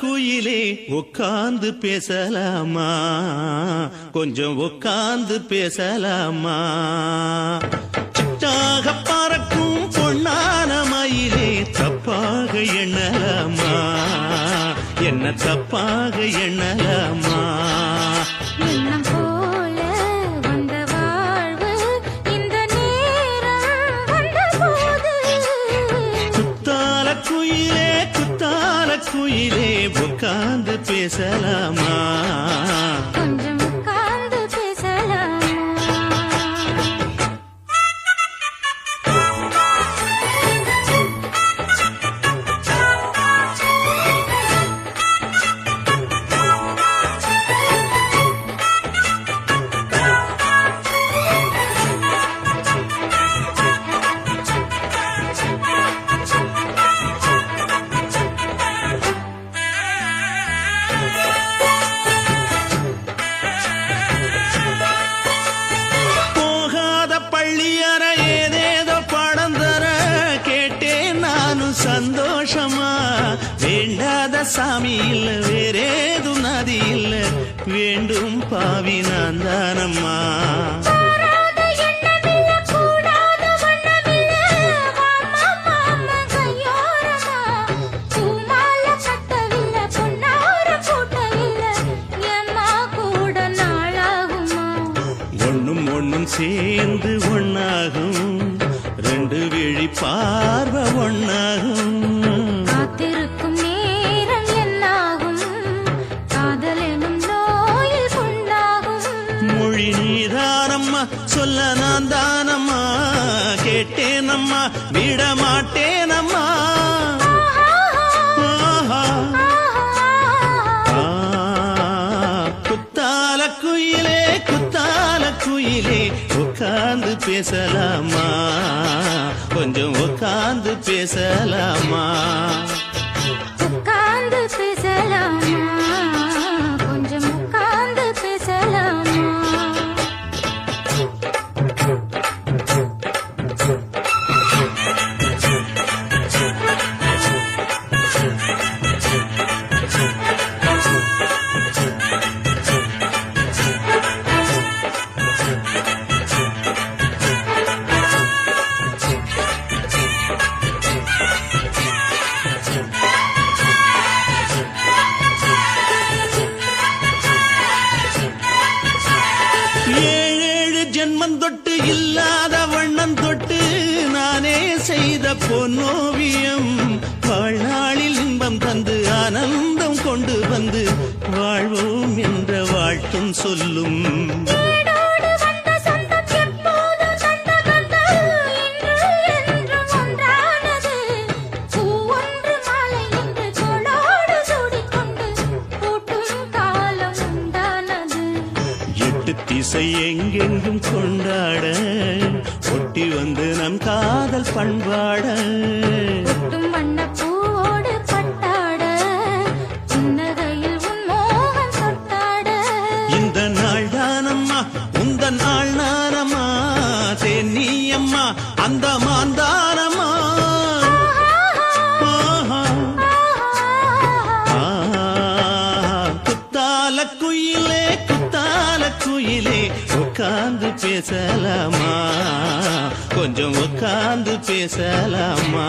குயிலே உட்கார்ந்து பேசலாமா? கொஞ்சம் உட்கார்ந்து பேசலாமா? சிட்டாக பறக்கும் பொன்னான மயிலே தப்பாக எண்ணலாமா? என்ன தப்பாக எண்ணலாமா? குயிலே குத்தால குயிலே உட்கார்ந்து பேசலாமா? சாமி இல்ல வேறேதும் நதி இல்ல வேண்டும் பாவி நான் தானம்மா குயிலே உட்கார்ந்து பேசலாமா? கொஞ்சம் உட்கார்ந்து பேசலாமா? உண்டானது. எட்டு திசை எங்கெங்கும் கொண்டாட ஒட்டி வந்து நம் காதல் பண்பாட அம்மா உந்த நாள் நானம்மா தென்னி அம்மா அந்த மாந்தானம்மா ஆஹா. குத்தால குயிலே குத்தால குயிலே உட்கார்ந்து பேசலாமா கொஞ்சம் உட்கார்ந்து பேசலாமா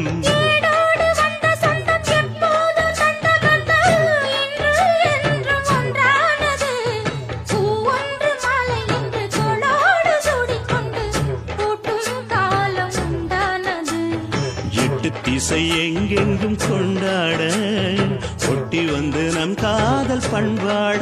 இசை எங்கெங்கும் கொண்டாட ஒட்டி வந்து நம் காதல் பண்பாட.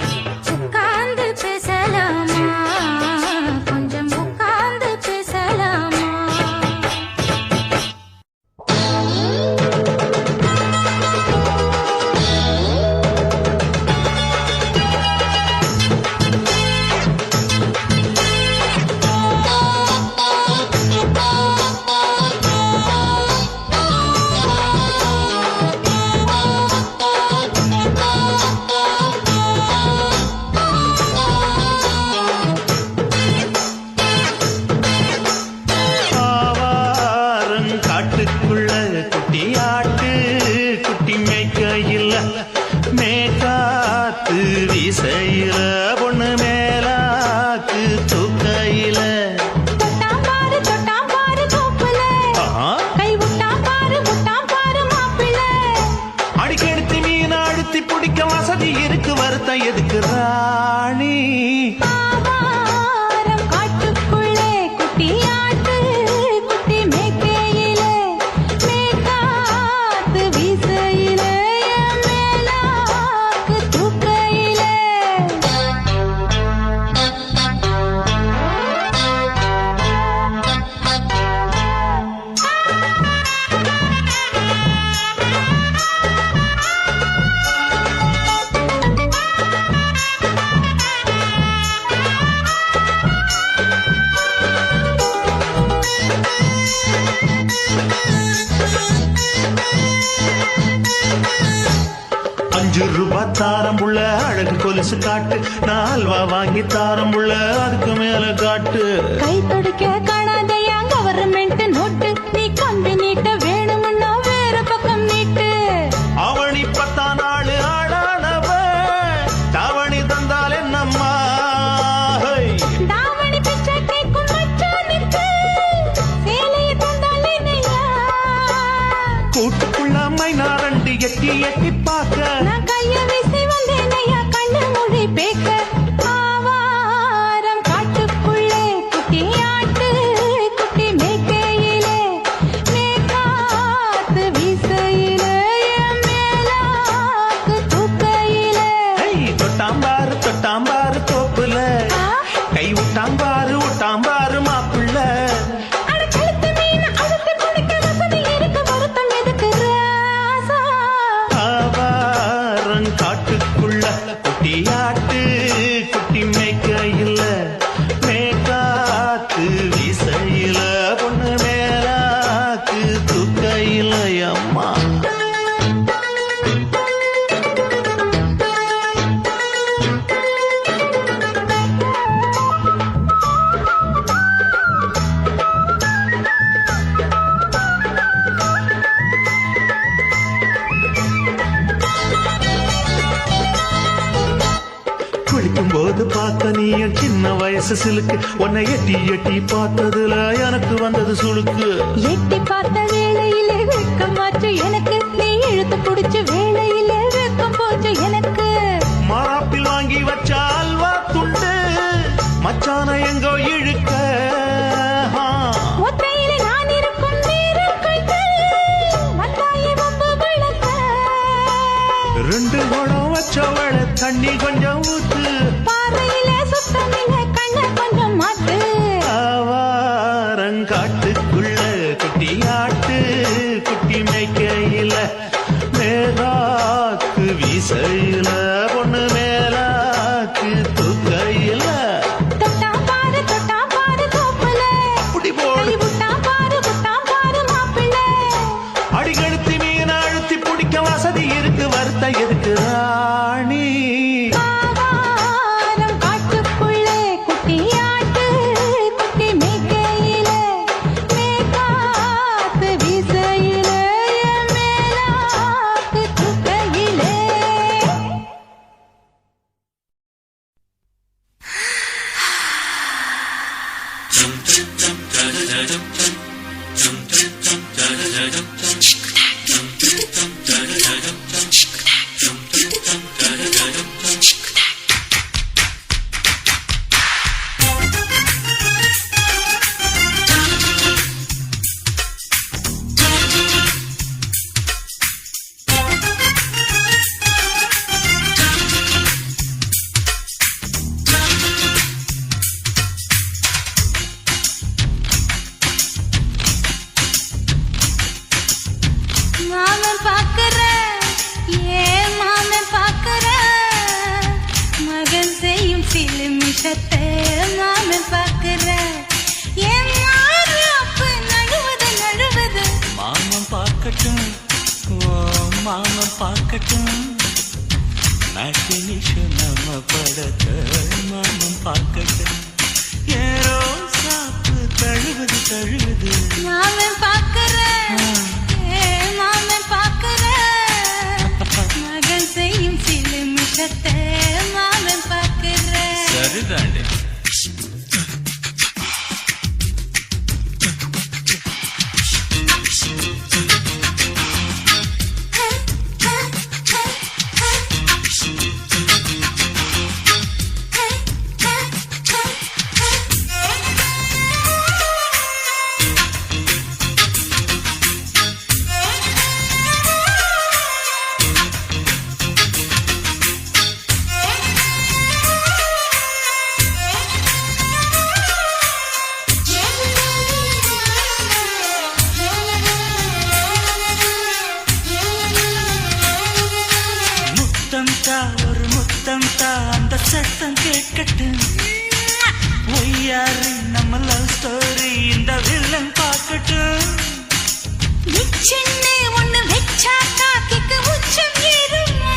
ரூபா தாரம் புள்ள அழகு கொலுசு காட்டு. நால்வா வாங்கி தாரம் புள்ள அதுக்கு மேல காட்டு. கை துடிக்க காணாதையா கவர்மெண்ட் நோட்டு. நீ கம்பி நீட்ட வேணும்னா வேற பக்கம் நீட்டு. அவனி பத்தா நாலு ஆளானவ தாவணி தந்தால் என்னம்மா? கூட்டுக்குள்ள மைனாரண்டி எட்டி எட்டி பார்க்க. காட்டுக்குள்ள குட்டியாட்டு குளிக்கும் போது பார்த்த நீயும் சின்ன வயசு சிலுக்கு. உன்னை எட்டி எட்டி பார்த்ததுல எனக்கு வந்தது சுளுக்கு. எட்டி பார்த்த வேளையிலே வெட்கமாச்சு எனக்கு. நீ இழுத்து புடிச்ச வேளையிலே வெட்கம் போச்சு எனக்கு. மாறாப்பில் வாங்கி வச்ச அல்வா துண்டு மச்சான எங்கோ இழுக்க. ரெண்டு குடம் வச்சவள தண்ணி கொஞ்சம் ஊத்து. மாமன் பார்க்கட்டும் நிஷம் நம்ம படத்த மாமம் பார்க்கட்டும் ஏரோ சாப்பு தழுவது தழுவது மாமன் பாக்குற ஏன் மாமன் பாக்குற மகன் செய்யும் சில மிஷத்தை மாமன் பாக்குற சரிதாண்டே சத்தம் கேட்கட்டும். ஒய்யாரு நம்ம லவ் ஸ்டோரி இந்த வில்லன் பார்க்கட்டும். நிச்சன்னு ஒண்ணு வெச்சாக்கா கிக்கு உச்சம் ஏறுமா.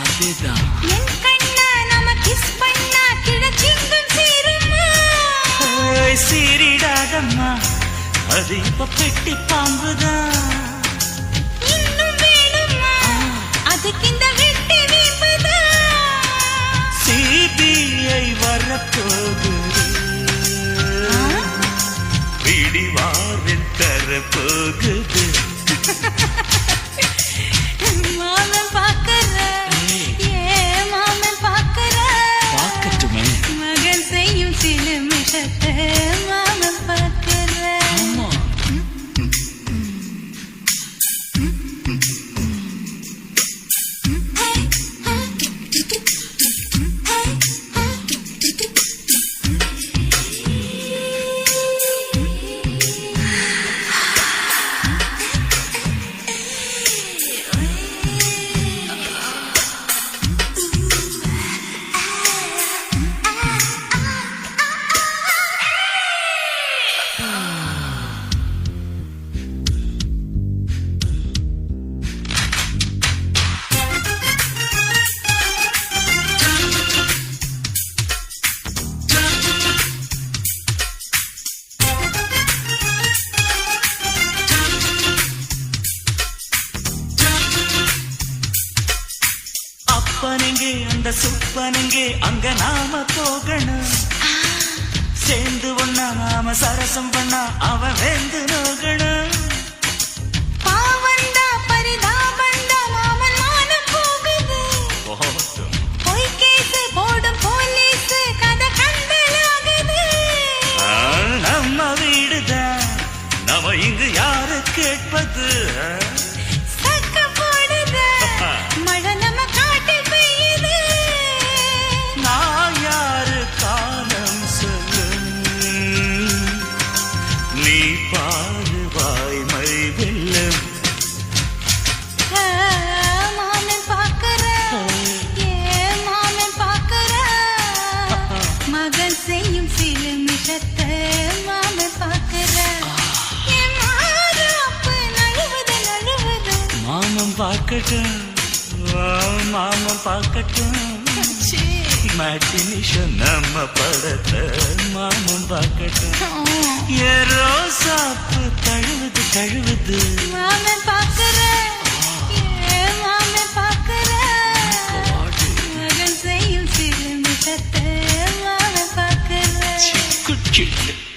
அதுதான். என் கண்ணா நம்ம கிஸ் பண்ணா கிழச்சிங்கும் சேருமா. சீரிடாதம்மா அது இப்ப பெட்டி பாம்புதான். பிடிவாரில் சுப்பனுங்கே அங்க நாம போகணும். சேர்ந்து ஒண்ணா நாம சரசம் பண்ணா அவன் வெந்து பார்க்கட்டும். மாமன் பார்க்கட்டும். மேட்டினிஷம் நம்ம படத்தை மாமன் பார்க்கட்டும். ஏ ரோசாப்பு தழுவுது தழுவுது. மாமன் பார்க்கறேன்.